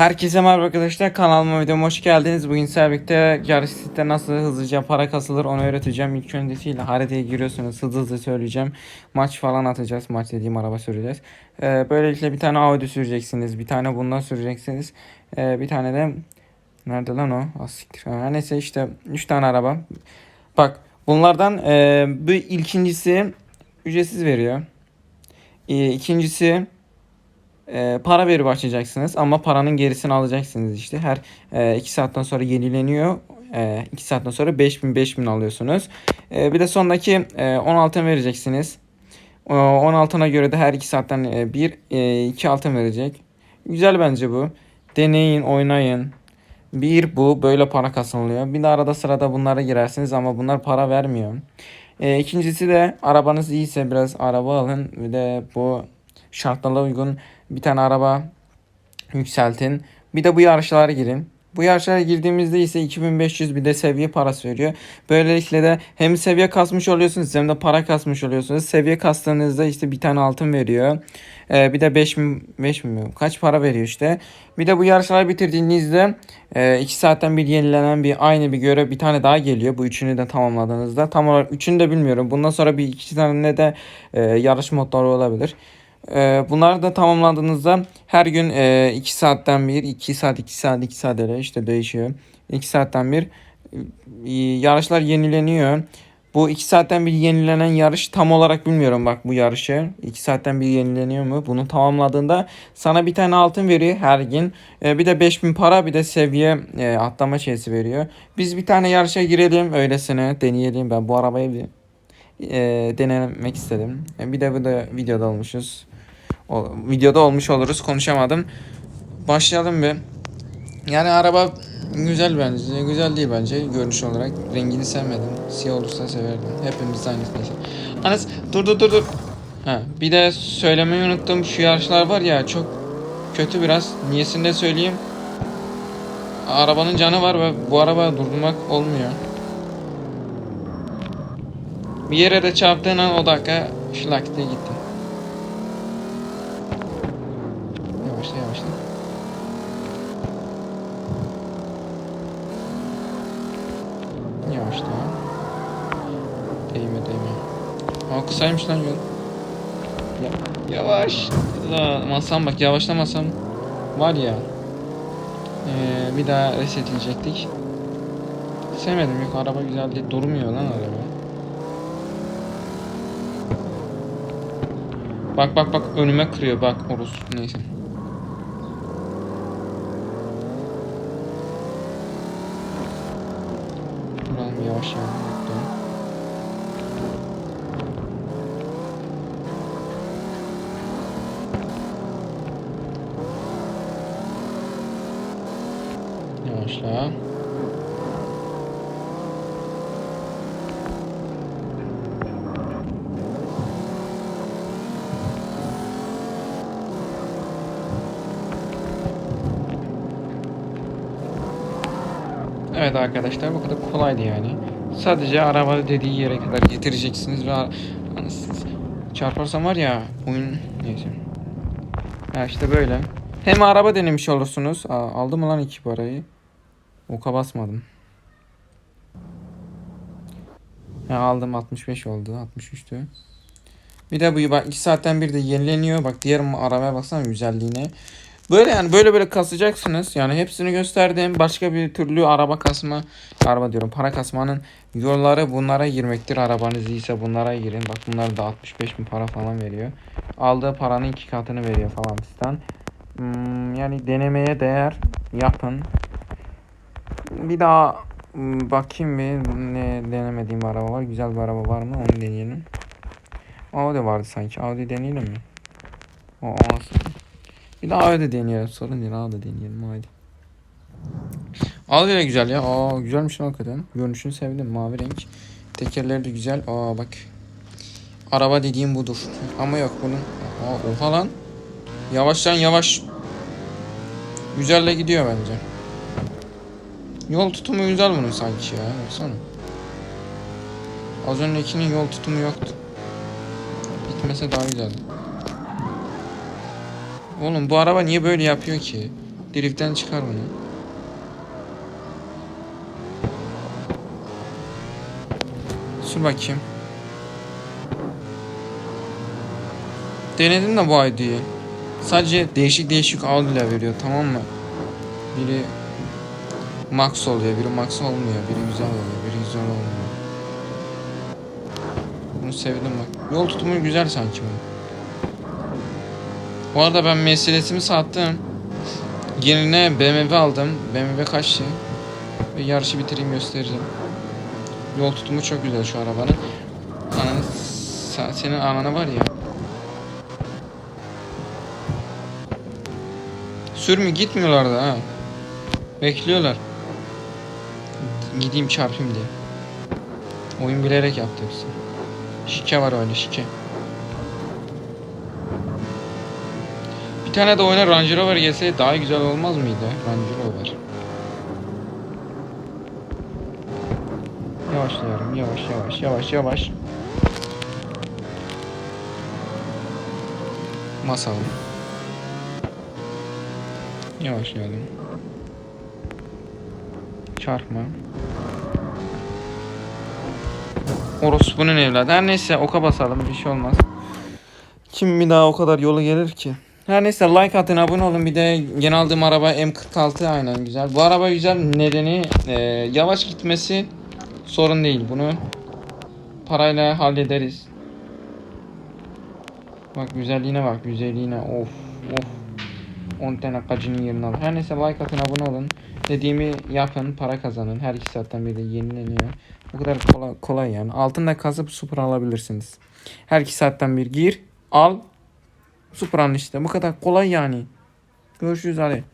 Herkese merhaba arkadaşlar kanalıma videoma hoş geldiniz. Bugün sizlerle birlikte yarış site nasıl hızlıca para kasılır onu öğreteceğim. İlk öncesiyle haritaya giriyorsunuz hızlı hızlı söyleyeceğim. Maç falan atacağız. Maç dediğim araba süreceğiz. Ee, böylelikle bir tane Audi süreceksiniz. Bir tane bundan süreceksiniz. Ee, bir tane de nerede lan o? Asiktir. Ha, neyse işte 3 tane araba. Bak bunlardan e, bu ilkincisi ücretsiz veriyor. E, ikincisi e, para verip açacaksınız ama paranın gerisini alacaksınız işte. Her 2 saatten sonra yenileniyor. 2 saatten sonra 5000 5000 alıyorsunuz. E, bir de sondaki e, 10 altın vereceksiniz. O 10 altına göre de her 2 saatten e, bir 2 altın verecek. Güzel bence bu. Deneyin, oynayın. Bir bu böyle para kazanılıyor. Bir de arada sırada bunlara girersiniz ama bunlar para vermiyor. E, ikincisi de arabanız iyiyse biraz araba alın. Bir de bu şartlara uygun bir tane araba yükseltin. Bir de bu yarışlara girin. Bu yarışlara girdiğimizde ise 2500 bir de seviye parası veriyor. Böylelikle de hem seviye kasmış oluyorsunuz hem de para kasmış oluyorsunuz. Seviye kastığınızda işte bir tane altın veriyor. Ee, bir de 5000 5000 mi? Kaç para veriyor işte. Bir de bu yarışları bitirdiğinizde 2 saatten bir yenilenen bir aynı bir görev bir tane daha geliyor. Bu üçünü de tamamladığınızda. Tam olarak üçünü de bilmiyorum. Bundan sonra bir iki tane de e, yarış modları olabilir. Ee, bunlar da tamamlandığınızda her gün 2 e, saatten bir, 2 saat, 2 saat, 2 saat öyle işte değişiyor. 2 saatten bir e, yarışlar yenileniyor. Bu 2 saatten bir yenilenen yarış tam olarak bilmiyorum bak bu yarışı. 2 saatten bir yenileniyor mu? Bunu tamamladığında sana bir tane altın veriyor her gün. Ee, bir de 5000 para bir de seviye e, atlama şeysi veriyor. Biz bir tane yarışa girelim öylesine deneyelim. Ben bu arabayı bir e, denemek istedim. E, bir de bu da videoda olmuşuz. Videoda olmuş oluruz. Konuşamadım. Başlayalım bir. Yani araba güzel bence. Güzel değil bence görünüş olarak. Rengini sevmedim. Siyah olursa severdim. Hepimiz aynı neyse. Anas dur dur dur dur. Ha, bir de söylemeyi unuttum. Şu yarışlar var ya çok kötü biraz. Niyesini de söyleyeyim. Arabanın canı var ve bu araba durdurmak olmuyor. Bir yere de çarptığın an o dakika şlak diye gitti. Yavaşla yavaşla. Yavaşla. Değme değme. Aa kısaymış lan yol. Ya, yavaş. La, masam bak yavaşlamasam var ya. Ee, bir daha reset edecektik. Sevmedim yok araba güzel değil. Durmuyor lan araba. Bak bak bak önüme kırıyor bak orus neyse. Yavaş. Duralım. Yavaşla. Evet arkadaşlar bu kadar kolaydı yani. Sadece araba dediği yere kadar getireceksiniz ve Anasınız. çarparsam var ya oyun neyse. Ha işte böyle. Hem araba denemiş olursunuz. Aa, aldım lan iki parayı? Oka basmadım. Ha, aldım 65 oldu 63'tü. Bir de bu bak 2 saatten bir de yenileniyor. Bak diğer arabaya baksana güzelliğine. Böyle yani böyle böyle kasacaksınız. Yani hepsini gösterdim. Başka bir türlü araba kasma, araba diyorum para kasmanın yolları bunlara girmektir. Arabanız iyiyse bunlara girin. Bak bunlar da 65 bin para falan veriyor. Aldığı paranın iki katını veriyor falan fistan. Hmm, yani denemeye değer yapın. Bir daha hmm, bakayım bir ne denemediğim araba var. Güzel bir araba var mı? Onu deneyelim. Audi vardı sanki. Audi deneyelim mi? O, o nasıl? Bir daha Audi deneyelim. Sorun değil. Audi deneyelim. Haydi. Audi de güzel ya. Aa güzelmiş lan hakikaten. Görünüşünü sevdim. Mavi renk. Tekerleri de güzel. Aa bak. Araba dediğim budur. Ama yok bunun. Aa, oha lan. Yavaştan yavaş. Güzelle gidiyor bence. Yol tutumu güzel bunun sanki ya. Baksana. Az öncekinin yol tutumu yoktu. Bitmese daha güzeldi. Oğlum bu araba niye böyle yapıyor ki? Drift'ten çıkar bunu. Sür bakayım. Denedim de bu ID'yi. Sadece değişik değişik Audi'ler veriyor tamam mı? Biri Max oluyor, biri Max olmuyor, biri güzel oluyor, biri güzel olmuyor. Bunu sevdim bak. Yol tutumu güzel sanki bunun. Bu arada ben meselesimi sattım. Yerine BMW aldım. BMW kaçtı? Ve yarışı bitireyim göstereceğim. Yol tutumu çok güzel şu arabanın. Ananı, senin ananı var ya. Sürmü gitmiyorlar da ha. Bekliyorlar. Gideyim çarpayım diye. Oyun bilerek yaptı hepsi. Şike var öyle şike. Bir tane de oyuna Range Rover gelse daha güzel olmaz mıydı? Range Rover. Yavaşlıyorum yavaş yavaş yavaş yavaş. Masalım. Yavaşlayalım. Çarpma. Orospu'nun evladı. Her neyse oka basalım bir şey olmaz. Kim bir daha o kadar yolu gelir ki? Her neyse like atın abone olun bir de yeni aldığım araba M46 aynen güzel. Bu araba güzel nedeni e, yavaş gitmesi sorun değil. Bunu parayla hallederiz. Bak güzelliğine bak güzelliğine of of. 10 tane kacının yerini al. Her neyse like atın abone olun. Dediğimi yapın para kazanın. Her iki saatten biri yenileniyor. Bu kadar kolay, kolay yani. Altında kazıp Supra alabilirsiniz. Her iki saatten bir gir al Supra'nın işte. Bu kadar kolay yani. Görüşürüz hadi.